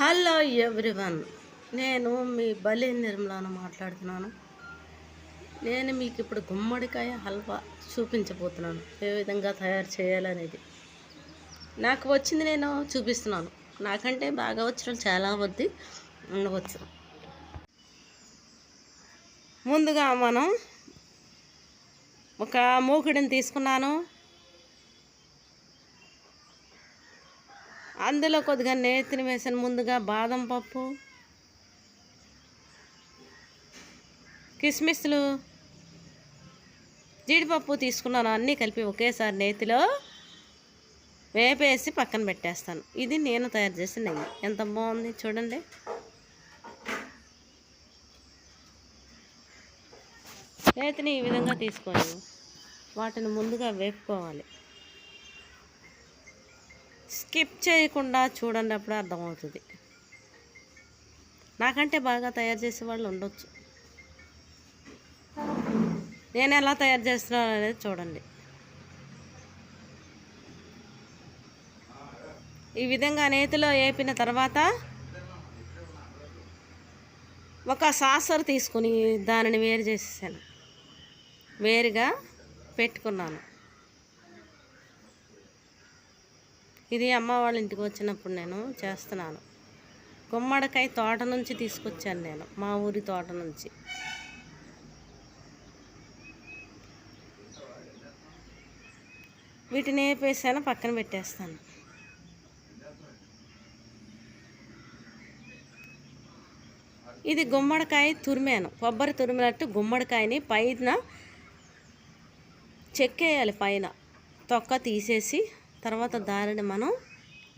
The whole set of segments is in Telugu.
Hello everyone. నేను మీ బలి నిర్మలాను మాట్లాడుతున్నాను. నేను మీకు ఇప్పుడు గుమ్మడికాయ హల్వా చూపించబోతున్నాను. ఏ విధంగా తయారు చేయాలనేది. నాకు వచ్చింది నేను చూపిస్తున్నాను. నాకంటే బాగా వచ్చిన చాలా మంది ఉండవచ్చు. ముందుగా మనం ఒక మూకుడిని తీసుకున్నాను. అందులో కొద్దిగా నేతిని వేసిన. ముందుగా బాదం పప్పు కిస్మిస్లు జీడిపప్పు తీసుకున్నాను. అన్నీ కలిపి ఒకేసారి నేతిలో వేపేసి పక్కన పెట్టేస్తాను. ఇది నేను తయారు చేసిన నెయ్యి. ఎంత బాగుంది చూడండి. నేతిని ఈ విధంగా తీసుకోవాలి వాటిని ముందుగా వేపుకోవాలి. స్కిప్ చేయకుండా చూడండి అప్పుడు అర్థమవుతుంది. నాకంటే బాగా తయారు చేసే వాళ్ళు ఉండొచ్చు. నేను ఎలా తయారు చేస్తున్నాను అనేది చూడండి. ఈ విధంగా నేతిలో వేపిన తర్వాత ఒక సాసర్ తీసుకుని దానిని వేరు చేసేసాను. వేరుగా పెట్టుకున్నాను. ఇది అమ్మ వాళ్ళ ఇంటికి వచ్చినప్పుడు నేను చేస్తున్నాను. గుమ్మడికాయ తోట నుంచి తీసుకొచ్చాను నేను మా ఊరి తోట నుంచి. వీటిని వేపేసాను పక్కన పెట్టేస్తాను. ఇది గుమ్మడికాయ తురిమాను కొబ్బరి తురిమినట్టు గుమ్మడికాయని పైన చెక్కేయాలి పైన తొక్క తీసేసి తర్వాత దానిని మనం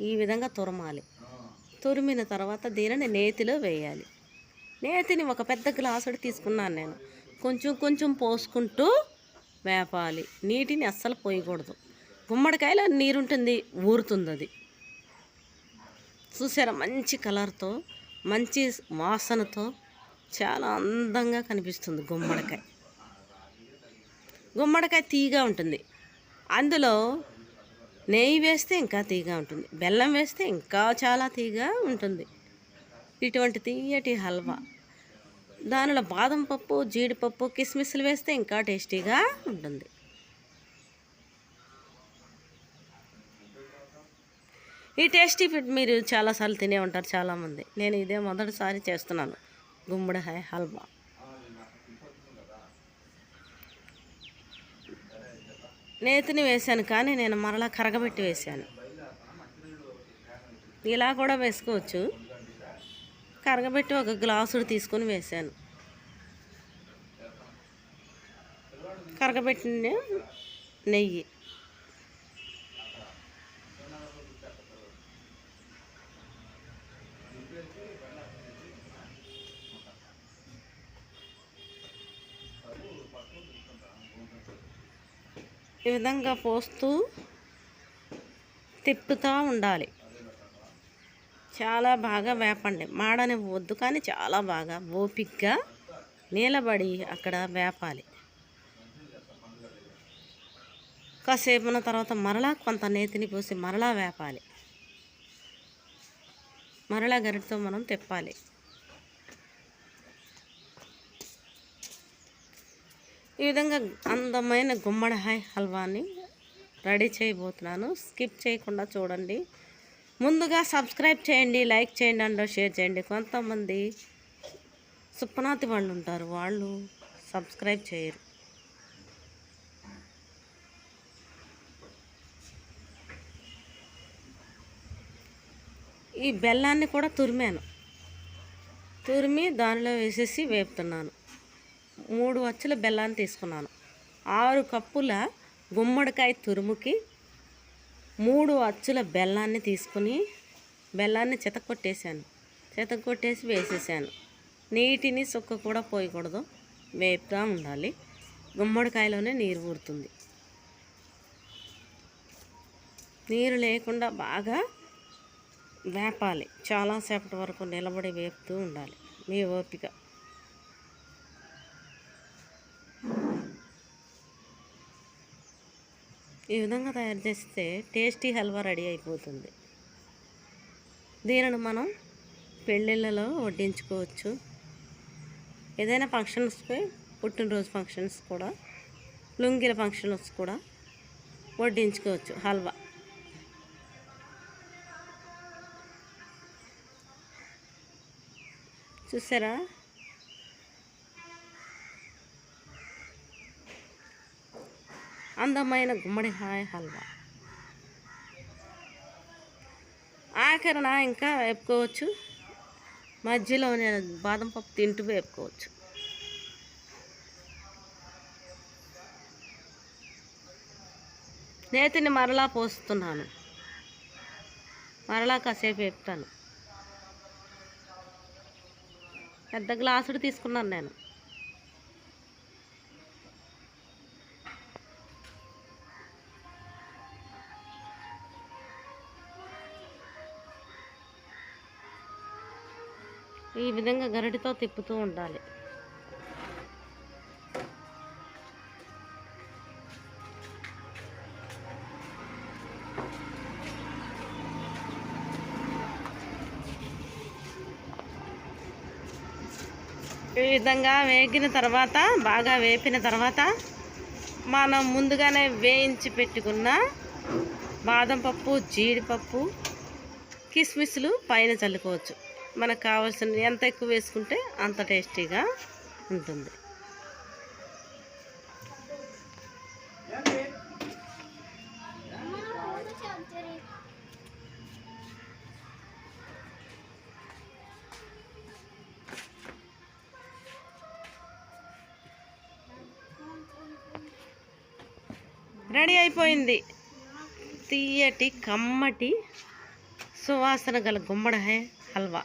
ఈ విధంగా తురమాలి. తురిమిన తర్వాత దీనిని నేతిలో వేయాలి. నేతిని ఒక పెద్ద గ్లాసుడు తీసుకున్నాను నేను. కొంచెం కొంచెం పోసుకుంటూ వేపాలి. నీటిని అస్సలు పోయకూడదు. గుమ్మడికాయలో నీరుంటుంది ఊరుతుంది అది చూసారా? మంచి కలర్తో మంచి వాసనతో చాలా అందంగా కనిపిస్తుంది గుమ్మడికాయ. గుమ్మడికాయ తీగా ఉంటుంది. అందులో నెయ్యి వేస్తే ఇంకా తీగా ఉంటుంది. బెల్లం వేస్తే ఇంకా చాలా తీగా ఉంటుంది. ఇటువంటి తీయటి హల్వా. దానిలో బాదం పప్పు జీడిపప్పు కిస్మిస్లు వేస్తే ఇంకా టేస్టీగా ఉంటుంది. ఈ టేస్టీ ఫుడ్ మీరు చాలాసార్లు తినే ఉంటారు చాలామంది. నేను ఇదే మొదటిసారి చేస్తున్నాను. గుమ్మడి హల్వా. నేతిని వేశాను కానీ నేను మరలా కరగబెట్టి వేశాను. ఇలా కూడా వేసుకోవచ్చు. కరగబెట్టి ఒక గ్లాసుడు తీసుకొని వేశాను. కరగబెట్టిన నెయ్యి. ఈ విధంగా పోస్తూ తిప్పుతూ ఉండాలి. చాలా బాగా వేపండి. మాడని వద్దు కానీ చాలా బాగా ఓపిక్గా నీలబడి అక్కడ వేపాలి. కాసేపు ఉన్న తర్వాత మరలా కొంత నేతిని పోసి మరలా వేపాలి. మరలా గరిటతో మనం తిప్పాలి. ఈ విధంగా అందమైన గుమ్మడికాయ హల్వాని రెడీ చేయబోతున్నాను. స్కిప్ చేయకుండా చూడండి. ముందుగా సబ్స్క్రైబ్ చేయండి లైక్ చేయండి అండ్ షేర్ చేయండి. కొంతమంది సుప్పనాతి వాళ్ళు ఉంటారు వాళ్ళు సబ్స్క్రైబ్ చేయరు. ఈ బెల్లాన్ని కూడా తురిమాను. తురిమి దానిలో వేసేసి వేపుతున్నాను. మూడు అచ్చుల బెల్లాన్ని తీసుకున్నాను. ఆరు కప్పుల గుమ్మడికాయ తురుముకి మూడు అచ్చుల బెల్లాన్ని తీసుకుని బెల్లాన్ని చితకొట్టేశాను. చితకొట్టేసి వేసేసాను. నీటిని సుక్క కూడా పోయకూడదు. వేపుగా ఉండాలి. గుమ్మడికాయలోనే నీరు ఊరుతుంది. నీరు లేకుండా బాగా వేపాలి. చాలాసేపటి వరకు నిలబడి వేపుతూ ఉండాలి. మీ ఓపిక. ఈ విధంగా తయారు చేస్తే టేస్టీ హల్వా రెడీ అయిపోతుంది. దీనిని మనం పెళ్ళిళ్ళలో వడ్డించుకోవచ్చు. ఏదైనా ఫంక్షన్స్కి పుట్టినరోజు ఫంక్షన్స్ కూడా లుంగిల ఫంక్షన్స్ కూడా వడ్డించుకోవచ్చు హల్వా. చూసారా? అందమైన గుమ్మడికాయ హల్వా. ఆఖరణ ఇంకా వేపుకోవచ్చు. మధ్యలో నేను బాదం పప్పు తింటూ వేపుకోవచ్చు. నేతిని మరలా పోస్తున్నాను. మరలా కాసేపు వేపుతాను. పెద్ద గ్లాసుడు తీసుకున్నాను నేను. ఈ విధంగా గరిటితో తిప్పుతూ ఉండాలి. ఈ విధంగా వేగిన తర్వాత బాగా వేపిన తర్వాత మనం ముందుగానే వేయించి పెట్టుకున్న బాదం పప్పు జీడిపప్పు కిస్మిస్లు పైన చల్లుకోవచ్చు. మనకు కావాల్సిన ఎంత ఎక్కువ వేసుకుంటే అంత టేస్టీగా ఉంటుంది. రెడీ అయిపోయింది. తీయటి కమ్మటి సువాసన గల గుమ్మడికాయ హల్వా.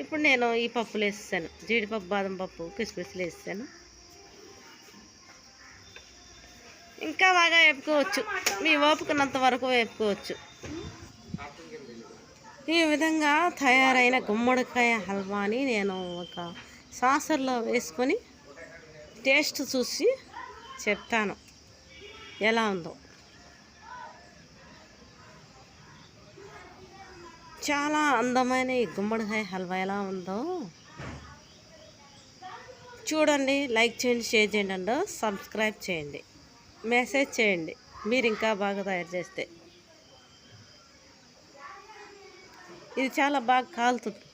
ఇప్పుడు నేను ఈ పప్పులు వేస్తాను. జీడిపప్పు బాదం పప్పు కిస్మిస్లు వేసాను ఇంకా బాగా వేపుకోవచ్చు. మీ ఓపుకున్నంత వరకు వేపుకోవచ్చు. ఈ విధంగా తయారైన గుమ్మడికాయ హల్వాని నేను ఒక సాసర్లో వేసుకొని టేస్ట్ చూసి చెప్తాను. ఎలా ఉందో. చాలా అందమైన ఈ గుమ్మడికాయ హల్వా ఎలా ఉందో. చూడండి లైక్ చేయండి షేర్ చేయండి అండ్ సబ్స్క్రైబ్ చేయండి. మెసేజ్ చేయండి మీరు ఇంకా బాగా తయారు చేస్తే. ఇది చాలా బాగా కాలుతుంది.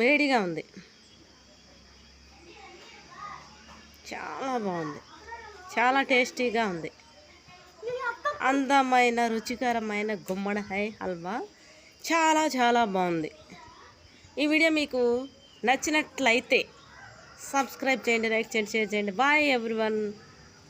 వేడిగా ఉంది. చాలా బాగుంది. చాలా టేస్టీగా ఉంది. అందమైన రుచికరమైన గుమ్మడికాయ హల్వా చాలా చాలా బాగుంది. ఈ వీడియో మీకు నచ్చినట్లయితే సబ్స్క్రైబ్ చేయండి లైక్ చేయండి షేర్ చేయండి. Bye everyone